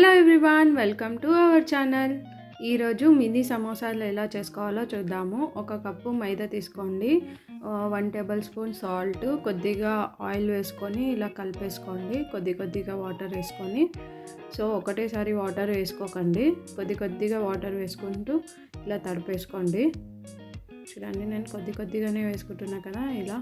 Hello everyone welcome to our channel. ఈరోజు mini సమోసాలు ఎలా చేసుకోవాలో చూద్దాము. ఒక కప్పు మైదా తీసుకోండి. వన్ టేబుల్ స్పూన్ సాల్ట్ కొద్దిగా ఆయిల్ వేసుకొని ఇలా కలిపేసుకోండి. కొద్ది కొద్దిగా వాటర్ వేసుకొని. సో ఒకటేసారి వాటర్ వేసుకోకండి. కొద్ది కొద్దిగా వాటర్ వేసుకుంటూ ఇలా తడిపేసుకోండి. చూడండి నేను కొద్ది కొద్దిగానే వేసుకుంటున్నా కదా ఇలా.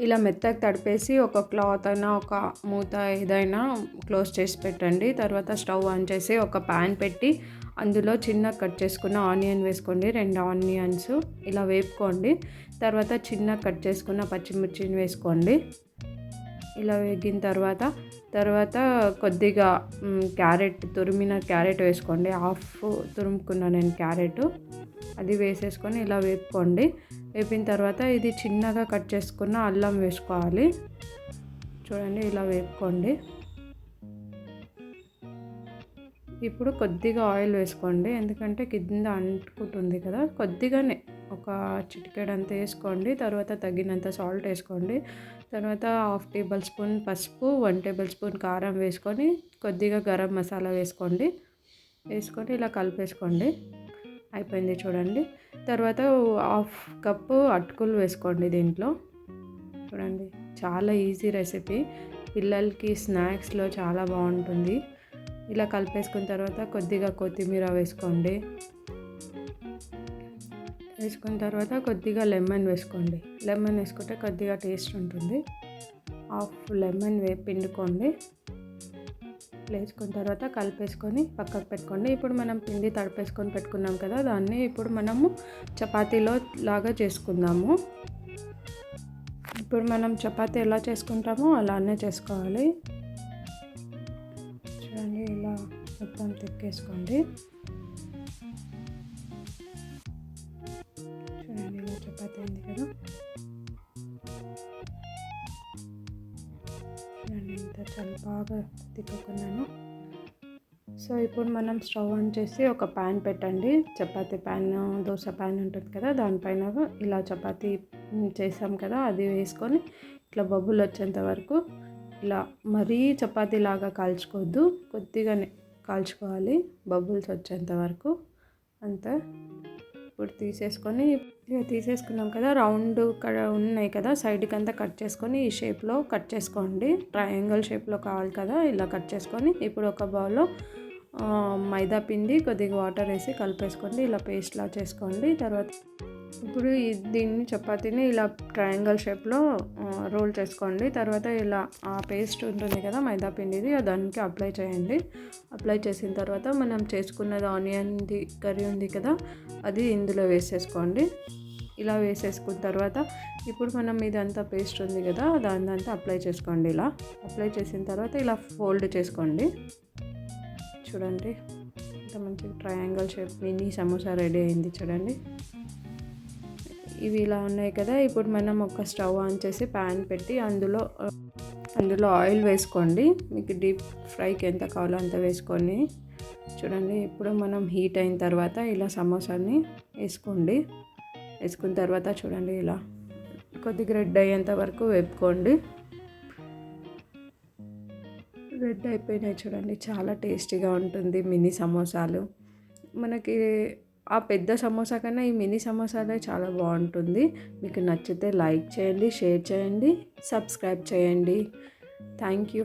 ఇలా మెత్తగా తడిపేసి ఒక క్లాత్ అయినా ఒక మూత ఏదైనా క్లోజ్ చేసి పెట్టండి. తర్వాత స్టవ్ ఆన్ చేసి ఒక ప్యాన్ పెట్టి అందులో చిన్న కట్ చేసుకున్న ఆనియన్ వేసుకోండి. రెండు ఆనియన్స్ ఇలా వేపుకోండి. తర్వాత చిన్న కట్ చేసుకున్న పచ్చిమిర్చిని వేసుకోండి. ఇలా వేగిన తర్వాత తర్వాత కొద్దిగా క్యారెట్ తురిమిన క్యారెట్ వేసుకోండి. హాఫ్ తురుముకున్నా నేను క్యారెట్. అది వేసేసుకొని ఇలా వేపుకోండి. వేపిన తర్వాత ఇది చిన్నగా కట్ చేసుకున్న అల్లం వేసుకోవాలి. చూడండి ఇలా వేపుకోండి. ఇప్పుడు కొద్దిగా ఆయిల్ వేసుకోండి. ఎందుకంటే కింద అంటుకుంటుంది కదా. కొద్దిగానే ఒక చిటికెడంత వేసుకోండి. తర్వాత తగినంత సాల్ట్ వేసుకోండి. తర్వాత హాఫ్ టేబుల్ స్పూన్ పసుపు వన్ టేబుల్ స్పూన్ కారం వేసుకొని కొద్దిగా గరం మసాలా వేసుకోండి. వేసుకొని ఇలా కలిపేసుకోండి. అయిపోయింది చూడండి. తర్వాత హాఫ్ కప్పు అటుకులు వేసుకోండి దీంట్లో. చూడండి చాలా ఈజీ రెసిపీ. పిల్లలకి స్నాక్స్లో చాలా బాగుంటుంది. ఇలా కలిపేసుకున్న తర్వాత కొద్దిగా కొత్తిమీర వేసుకోండి. వేసుకున్న తర్వాత కొద్దిగా లెమన్ వేసుకోండి. లెమన్ వేసుకుంటే కొద్దిగా టేస్ట్ ఉంటుంది. హాఫ్ లెమన్ వే పిండుకోండి. వేసుకున్న తర్వాత కలిపేసుకొని పక్కకు పెట్టుకోండి. ఇప్పుడు మనం పిండి తడిపేసుకొని పెట్టుకున్నాం కదా దాన్ని ఇప్పుడు మనము చపాతీలో లాగా చేసుకుందాము. ఇప్పుడు మనం చపాతీ ఎలా చేసుకుంటామో అలానే చేసుకోవాలి. చూడండి ఇలా మొత్తం తిక్కేసుకోండి చూడండి ఇలా చపాతీ ఉంది కదా. చాలా బాగా తిప్పుకున్నాను. సో ఇప్పుడు మనం స్టవ్ ఆన్ చేసి ఒక ప్యాన్ పెట్టండి. చపాతీ ప్యాన్ దోశ ప్యాన్ ఉంటుంది కదా దానిపైన ఇలా చపాతీ చేసాం కదా అది వేసుకొని ఇట్లా బబ్బులు వచ్చేంత వరకు ఇలా మరీ చపాతీ లాగా కాల్చుకోవద్దు. కొద్దిగానే కాల్చుకోవాలి బబుల్స్ వచ్చేంత వరకు. అంతే ఇప్పుడు తీసేసుకొని తీసేసుకున్నాం కదా రౌండ్ ఉన్నాయి కదా సైడ్కి అంతా కట్ చేసుకొని ఈ షేప్లో కట్ చేసుకోండి. ట్రయాంగిల్ షేప్లో కావాలి కదా ఇలా కట్ చేసుకొని ఇప్పుడు ఒక బౌల్లో మైదా పిండి కొద్దిగా వాటర్ వేసి కలిపేసుకోండి. ఇలా పేస్ట్లా చేసుకోండి. తర్వాత ఇప్పుడు దీన్ని చపాతీని ఇలా ట్రయాంగిల్ షేప్లో రోల్ చేసుకోండి. తర్వాత ఇలా ఆ పేస్ట్ ఉంటుంది కదా మైదా పిండిది దానికి అప్లై చేయండి. అప్లై చేసిన తర్వాత మనం చేసుకున్నది ఆనియన్ది కర్రీ ఉంది కదా అది ఇందులో వేసేసుకోండి. ఇలా వేసేసుకున్న తర్వాత ఇప్పుడు మనం ఇదంతా పేస్ట్ ఉంది కదా దాని అంతా అప్లై చేసుకోండి ఇలా. అప్లై చేసిన తర్వాత ఇలా ఫోల్డ్ చేసుకోండి. చూడండి ఇంత మంచి triangle shape mini samosa ready అయింది చూడండి. ఇవి ఇలా ఉన్నాయి కదా ఇప్పుడు మనం ఒక స్టవ్ ఆన్ చేసి ప్యాన్ పెట్టి అందులో అందులో ఆయిల్ వేసుకోండి. మీకు డీప్ ఫ్రైకి ఎంత కావాలో అంత వేసుకొని చూడండి. ఇప్పుడు మనం హీట్ అయిన తర్వాత ఇలా సమోసాని వేసుకోండి. వేసుకున్న తర్వాత చూడండి ఇలా కొద్దిగా రెడ్ అయ్యేంత వరకు వేపుకోండి. రెడ్ అయిపోయినాయి చూడండి. చాలా టేస్టీగా ఉంటుంది మినీ సమోసాలు. మనకి ఆ పెద్ద సమోసా కన్నా ఈ మినీ సమోసాలే చాలా బాగుంటుంది. మీకు నచ్చితే లైక్ చేయండి షేర్ చేయండి సబ్స్క్రైబ్ చేయండి. Thank you